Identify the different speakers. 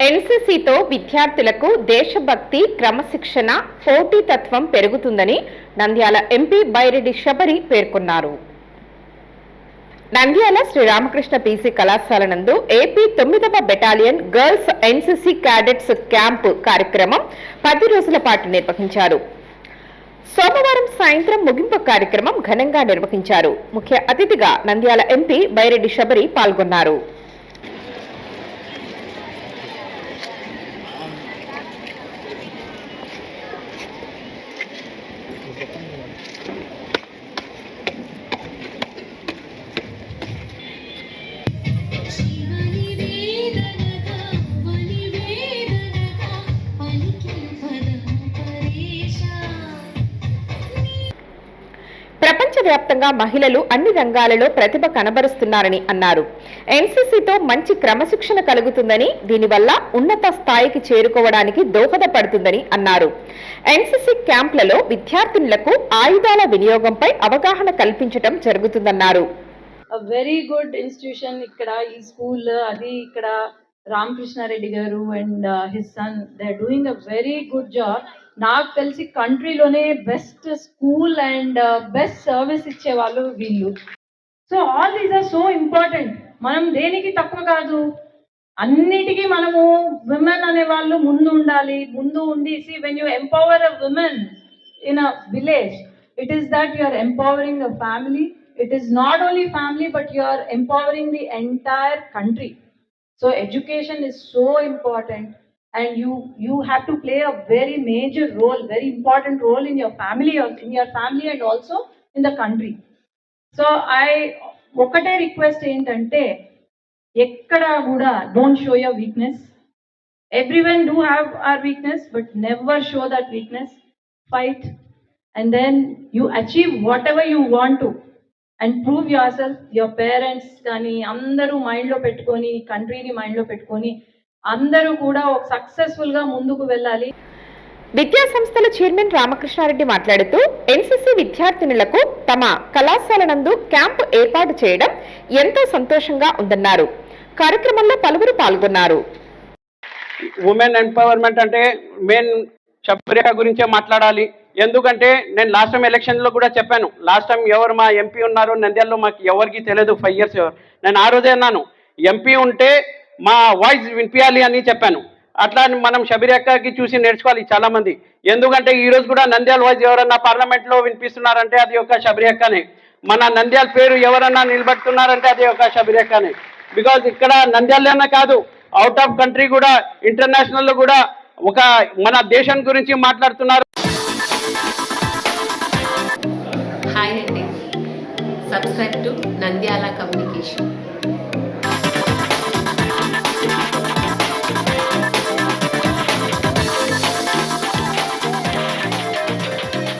Speaker 1: ఎన్సీసీతో విద్యార్థులకు దేశభక్తి క్రమశిక్షణ పోటీతత్వం పెరుగుతుందని నంద్యాల ఎంపీ బైరెడ్డి శబరి పేర్కొన్నారు. నంద్యాల శ్రీరామకృష్ణ పీసీ కళాశాల నందు ఏపీ తొమ్మిదవ battalion girls NCC cadets camp కార్యక్రమం పది రోజుల పాటు నిర్వహించారు. సోమవారం సాయంత్రం ముగింపు కార్యక్రమం ఘనంగా నిర్వహించారు. ముఖ్య అతిథిగా నంద్యాల ఎంపీ బైరెడ్డి శబరి పాల్గొన్నారు. ప్రపంచవ్యాప్తంగా మహిళలు అన్ని రంగాలలో ప్రతిభ కనబరుస్తున్నారని అన్నారు. ఎన్సీసీతో మంచి క్రమశిక్షణ కలుగుతుందని దీనివల్ల ఉన్నత స్థాయికి చేరుకోవడానికి దోహదపడుతుందని అన్నారు. ఎన్సీసీ క్యాంపులలో విద్యార్థినులకు ఆయుధాల వినియోగంపై అవగాహన కల్పించడం జరుగుతుందన్నారు.
Speaker 2: వెరీ గుడ్ ఇన్స్టిట్యూషన్ ఇక్కడ ఈ స్కూల్ అది ఇక్కడ రామకృష్ణారెడ్డి గారు and his son they doing a very good job నాకు తెలిసి కంట్రీలోనే best school and best service ఇచ్చే వాళ్ళు. వీళ్ళు so all these are so important. మనం దేనికి తక్కువ కాదు. అన్నిటికీ మనము విమెన్ అనే వాళ్ళు ముందు ఉండాలి. ముందు ఉండి see when you empower a women in a village it is that you are empowering a family it is not only family but you are empowering the entire country so education is so important and you you have to play a very major role, very important role in your family, or in your family, and also in the country. So I ఒకటే request ఏంటంటే ఎక్కడ కూడా don't show your weakness everyone do have do weakness but never show that weakness fight and then you achieve whatever you want to and prove yourself your parents కానీ అందరూ మైండ్లో పెట్టుకొని కంట్రీని మైండ్లో పెట్టుకొని అందరూ కూడా ఒక సక్సెస్ఫుల్గా ముందుకు వెళ్ళాలి.
Speaker 1: విద్యా సంస్థల చైర్మన్ రామకృష్ణారెడ్డి మాట్లాడుతూ ఎన్సీసీ విద్యార్థినులకు తమ కళాశాల నందు క్యాంపు ఏర్పాటు చేయడం ఎంతో సంతోషంగా ఉందన్నారు. కార్యక్రమంలో పలువురు పాల్గొన్నారు.
Speaker 3: ఉమెన్ ఎంపవర్మెంట్ అంటే మెయిన్ శబరిక గురించే మాట్లాడాలి. ఎందుకంటే నేను లాస్ట్ టైం ఎలక్షన్లో కూడా చెప్పాను. లాస్ట్ టైం ఎవరు మా ఎంపీ ఉన్నారో నంద్యాలలో మాకు ఎవరికి తెలియదు ఫైవ్ ఇయర్స్ ఎవరు. నేను ఆ రోజే అన్నాను. ఎంపీ ఉంటే మా వాయిస్ వినిపించాలి అని చెప్పాను. అట్లా అని మనం శబరికకి చూసి నేర్చుకోవాలి చాలా మంది ఎందుకంటే ఈ రోజు కూడా నంద్యాల వాయిస్ ఎవరన్నా పార్లమెంట్లో వినిపిస్తున్నారంటే అది ఒక శబరికనే మన నంద్యాల పేరు ఎవరన్నా నిలబెడుతున్నారంటే అది ఒక శబరికనే బికాజ్ ఇక్కడ నంద్యాలనే కాదు అవుట్ ఆఫ్ కంట్రీ కూడా ఇంటర్నేషనల్ కూడా ఒక మన దేశం గురించి మాట్లాడుతున్నారు.
Speaker 4: హాయ్ అండి సబ్స్క్రైబ్ టు నంద్యాల కమ్యూనికేషన్